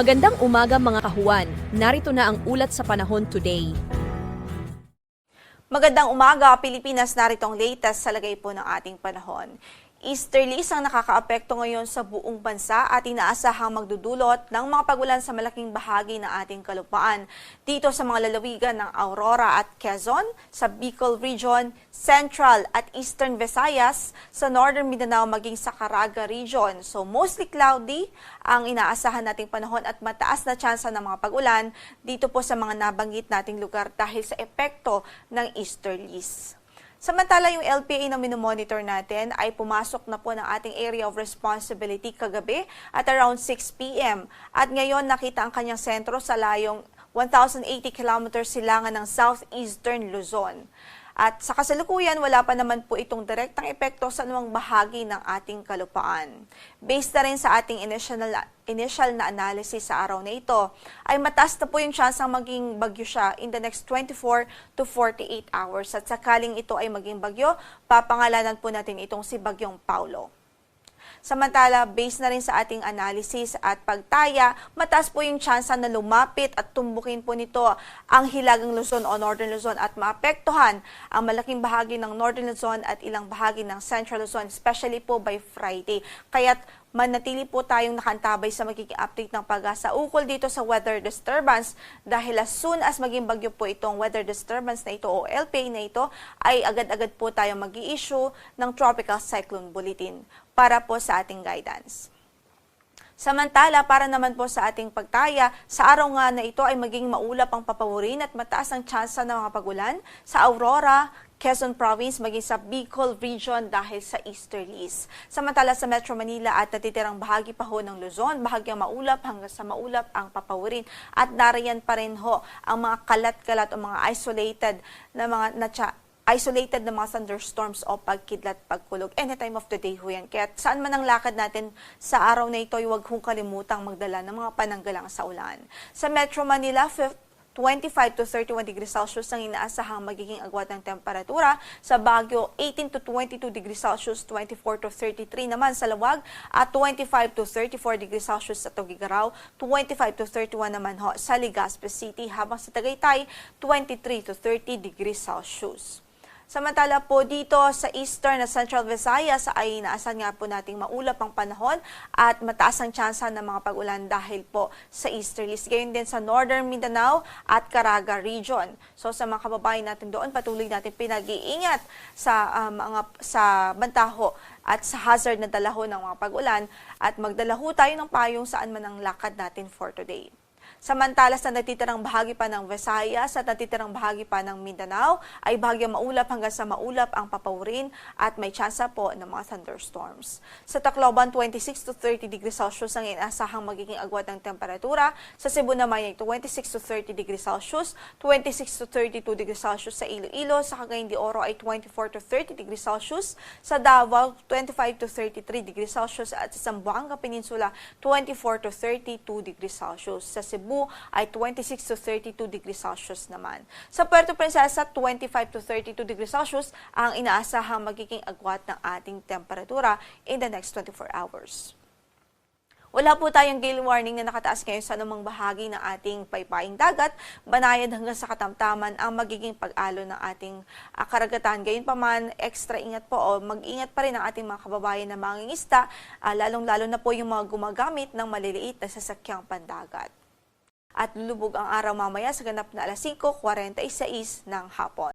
Magandang umaga mga kahuan. Narito na ang ulat sa panahon today. Magandang umaga, Pilipinas. Narito ang latest sa lagay po ng ating panahon. Easterlies ang nakakaapekto ngayon sa buong bansa at inaasahang magdudulot ng mga pagulan sa malaking bahagi ng ating kalupaan. Dito sa mga lalawigan ng Aurora at Quezon, sa Bicol Region, Central at Eastern Visayas, sa Northern Mindanao maging sa Caraga Region. So mostly cloudy ang inaasahan nating panahon at mataas na tsansa ng mga pagulan dito po sa mga nabanggit nating lugar dahil sa epekto ng easterlies. Samantala, yung LPA na minomonitor natin ay pumasok na po ng ating area of responsibility kagabi at around 6 p.m. At ngayon nakita ang kanyang sentro sa layong 1,080 kilometers silangan ng southeastern Luzon. At sa kasalukuyan, wala pa naman po itong direktang epekto sa anumang bahagi ng ating kalupaan. Based na rin sa ating initial, initial na analysis sa araw na ito, ay mataas na po yung chance ang maging bagyo siya in the next 24 to 48 hours. At sakaling ito ay maging bagyo, papangalanan po natin itong si Bagyong Paulo. Samantala, based na rin sa ating analysis at pagtaya, mataas po yung tsansa na lumapit at tumbukin po nito ang Hilagang Luzon o Northern Luzon at maapektuhan ang malaking bahagi ng Northern Luzon at ilang bahagi ng Central Luzon, especially po by Friday. Kaya't manatili po tayong nakantabay sa magiging update ng pag-asa ukol dito sa weather disturbance dahil as soon as maging bagyo po itong weather disturbance na ito o LPA na ito ay agad-agad po tayo mag issue ng Tropical Cyclone Bulletin para po sa ating guidance. Samantala, para naman po sa ating pagtaya, sa araw nga na ito ay maging maulap ang papawirin at mataas ang tsansa ng mga pagulan sa Aurora, Quezon Province, maging sa Bicol Region dahil sa easterlies. Samantala sa Metro Manila at natitirang bahagi pa ho ng Luzon, bahagyang maulap hanggang sa maulap ang papawirin. At nariyan pa rin ho ang mga kalat-kalat o mga isolated na mga natsa isolated na mga thunderstorms o pagkidlat, pagkulog. Anytime of the day ho yan. Kaya saan man ang lakad natin sa araw na ito, huwag hong kalimutang magdala ng mga pananggalang sa ulan. Sa Metro Manila, 25 to 31 degrees Celsius ang inaasahang magiging agwat ng temperatura. Sa Baguio, 18 to 22 degrees Celsius, 24 to 33 naman sa Lawag, at 25 to 34 degrees Celsius sa Tugigaraw, 25 to 31 naman ho sa Legazpi City, habang sa Tagaytay, 23 to 30 degrees Celsius. Samantala po dito sa Eastern at Central Visayas ay inaasahan nga po nating maulap ang panahon at mataas ang tsansa ng mga pag-ulan dahil po sa easterlies. Gayon din sa Northern Mindanao at Caraga Region. So sa mga kababayan natin doon, patuloy natin pinag-iingat sa ah, mga sa bantaho at sa hazard na dalaho ng mga pag-ulan at magdalaho tayo ng payong saan man ang lakad natin for today. Samantala sa natitirang bahagi pa ng Visayas at natitirang bahagi pa ng Mindanao ay bahagyang maulap hanggang sa maulap ang papawirin at may tsansa po ng mga thunderstorms. Sa Tacloban, 26 to 30 degrees Celsius ang inaasahang magiging agwat ng temperatura. Sa Cebu naman ay 26 to 30 degrees Celsius, 26 to 32 degrees Celsius sa Iloilo, sa Cagayan de Oro ay 24 to 30 degrees Celsius, sa Davao 25 to 33 degrees Celsius at sa Zamboanga Peninsula 24 to 32 degrees Celsius. Sa Cebu ay 26 to 32 degrees Celsius naman. Sa Puerto Princesa, 25 to 32 degrees Celsius ang inaasahang magiging agwat ng ating temperatura in the next 24 hours. Wala po tayong gale warning na nakataas ngayon sa anumang bahagi ng ating paypaying dagat. Banayad hanggang sa katamtaman ang magiging pag-alo ng ating uh, karagatan. Gayunpaman, extra ingat po o mag-ingat pa rin ang ating mga kababayan na mangingisda, uh, lalong-lalo na po yung mga gumagamit ng maliliit na sasakyang pandagat. At lulubog ang araw mamaya sa ganap na alas 5.46 ng hapon.